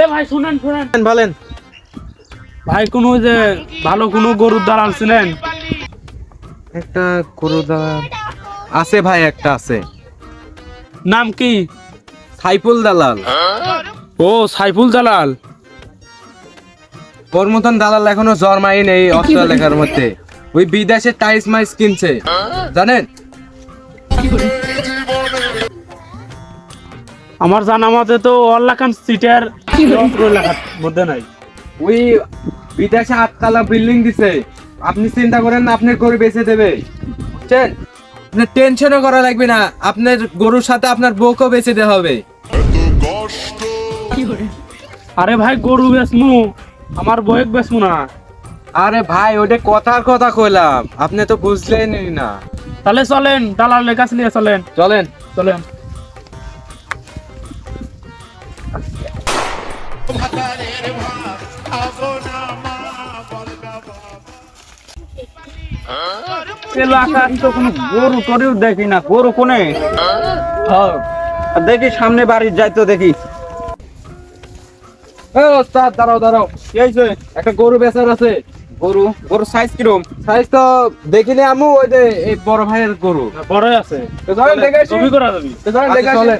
এ ভাই শুনেন শুনেন। বলেন ভাই কোনো যে ভালো কোনো গরুর দালাল ছিলেন? একটা গরু দালাল। আছে ভাই একটা আছে। নাম কি? সাইফুল দালাল। ও সাইফুল দালাল? ওর মতন দালাল এখনও জন্মাই নেই অস্ট্রেলিয়ার মধ্যে। ওই বিদেশে টাইস মাইস কিনছে। জানেন? আমার জানা মতে তো অল্লাখান সিটার নাই। ওই বিদেশে আটতলা বিল্ডিং দিছে। আপনি চিন্তা করেন না আপনার গরু বেচে দেবে। বুঝছেন? আপনার টেনশনও করা লাগবে না। আপনার গরুর সাথে আপনার বউকেও বেচে দেওয়া হবে। আরে ভাই গরু বেসমু আমার বয়েক বেসমু না। আরে ভাই ওটা কথার কথা কইলাম। আপনি তো বুঝলেনই না। তাহলে চলেন দালালের কাছে নিয়ে চলেন। চলেন। চলেন। এলাকার তো কোনো গরু টরু দেখি না গরু কোনে? হ্যাঁ দেখি সামনে বাড়ি যাই তো দেখি। দাঁড়াও দাঁড়াও। কি হয়েছে একটা গরু বেচার আছে। গরু গরু সাইজ কিরম? সাইজ তো দেখিনি আমু ওই যে এই বড় ভাইয়ের গরু। বড় আছে। তো চলেন দেখে ছবি করা যাবি। তো চলেন দেখে আচ্ছা।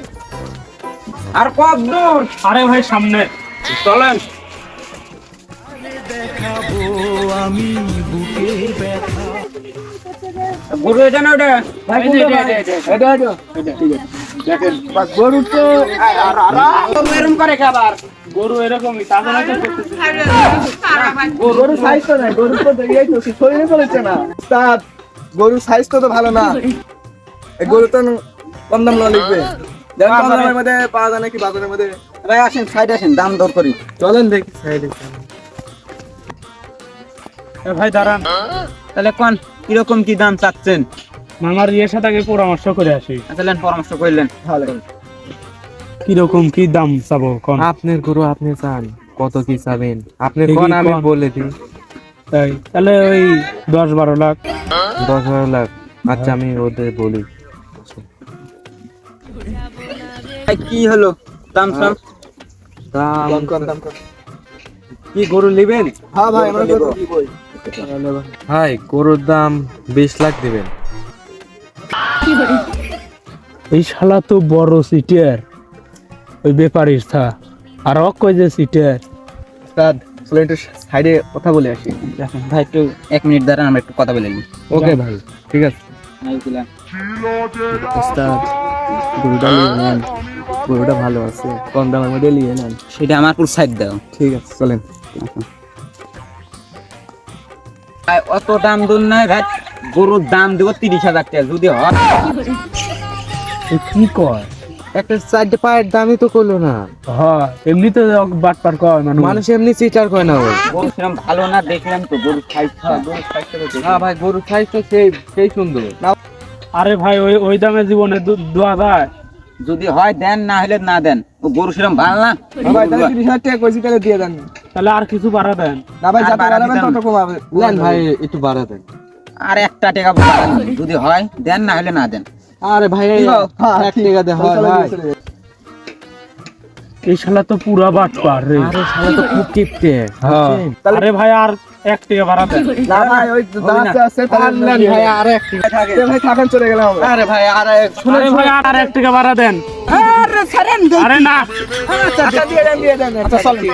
আর কত দূর? আরে ভাই সামনে। চলেন। গরু এটা না ওটা? ভাই এই যে, কোনটা এটা, এটা, এটা এটা দেখেন গরু তো করে খাবার। গরু এরকমই সাইজ তো নাই গরুর তো এই তো শরীরে করেছে না। তার গরুর সাইজ তো তো ভালো না। এই গরু তো কম দাম না লিখবে দেখেন কম দামের মধ্যে পাওয়া যায় নাকি বাজারের মধ্যে ভাই আসেন সাইড আসেন দাম দর করি। চলেন দেখি সাইডে ভাই দাঁড়ান। তাহলে কোন কীরকম কি দাম চাচ্ছেন? আমার ইয়ের সাথে আগে পরামর্শ করে আসি। তাহলে পরামর্শ করলেন। ভালো। কীরকম কি দাম চাবো কোন? আপনার গরু আপনি চান। কত কি চাবেন? আপনি কোন আমি বলে দিই। তাই তাহলে ওই দশ বারো লাখ। দশ বারো লাখ। আচ্ছা আমি ওদের বলি। ভাই কি হলো? দাম সাম দাম দাম কি গরু নেবেন? হ্যাঁ ভাই আমরা গরু কি ভাই গরুর দাম বিশ লাখ দিবেন। এই শালা তো বড় সিটিয়ার। ওই ব্যাপারীর থা। আর অক কই যে সিটিয়ার। উস্তাদ চলে একটু সাইডে কথা বলে আসি। ভাই একটু এক মিনিট দাঁড়ান আমরা একটু কথা বলে নিই। ওকে ভাই। ঠিক আছে। উস্তাদ গরুটা নিয়ে নেন। গরুটা ভালো আছে। কম দামের মধ্যে নিয়ে নেন। সেটা আমার পুরো সাইড দাও। ঠিক আছে চলেন। অত দাম দূর নয় ভাই। গরুর দাম দেবো তিরিশ হাজার টাকা যদি হয়। কি কয়? একটা চারটে পায়ের দামই তো করল না। হ্যাঁ এমনিতে বাট পার কয় মানুষ। মানুষ এমনি চিটার করে না ওই ভালো না দেখলাম তো গরুর সাইজটা তো না ভাই গরুর সাইজ তো সেই সেই সুন্দর। আরে ভাই ওই ওই দামে জীবনে দোয়া যায়। যদি হয় দেন না হলে না দেন। ও গরু সেরকম ভালো না? ভাই তাহলে তিরিশ হাজার টাকা কইছি তাহলে দিয়ে দেন। তাহলে আর কিছু বাড়া দেন। না ভাই বাড়া বাড়াবেন তত কমাবে। নেন ভাই একটু বাড়া দেন। আর একটা টাকা বাড়ান। যদি হয় দেন না হলে না দেন। আরে ভাই হ্যাঁ, এক টাকা দে হয় ভাই। এই শালা তো পুরা বাট পার রে। আরে শালা তো খুব কিপটে হ্যাঁ। আরে ভাই আর এক টাকা বাড়া দেন। না ভাই ওই দাঁড়াতে আছে তাহলে ভাই আর এক টাকা। এ ভাই থাকেন চলে গেলাম আরে ভাই আর এক আরে ভাই আর এক টাকা বাড়া দেন। আরে ছাড়েন আরে না। আচ্ছা দিয়ে দেন দিয়ে দেন আচ্ছা চলেন।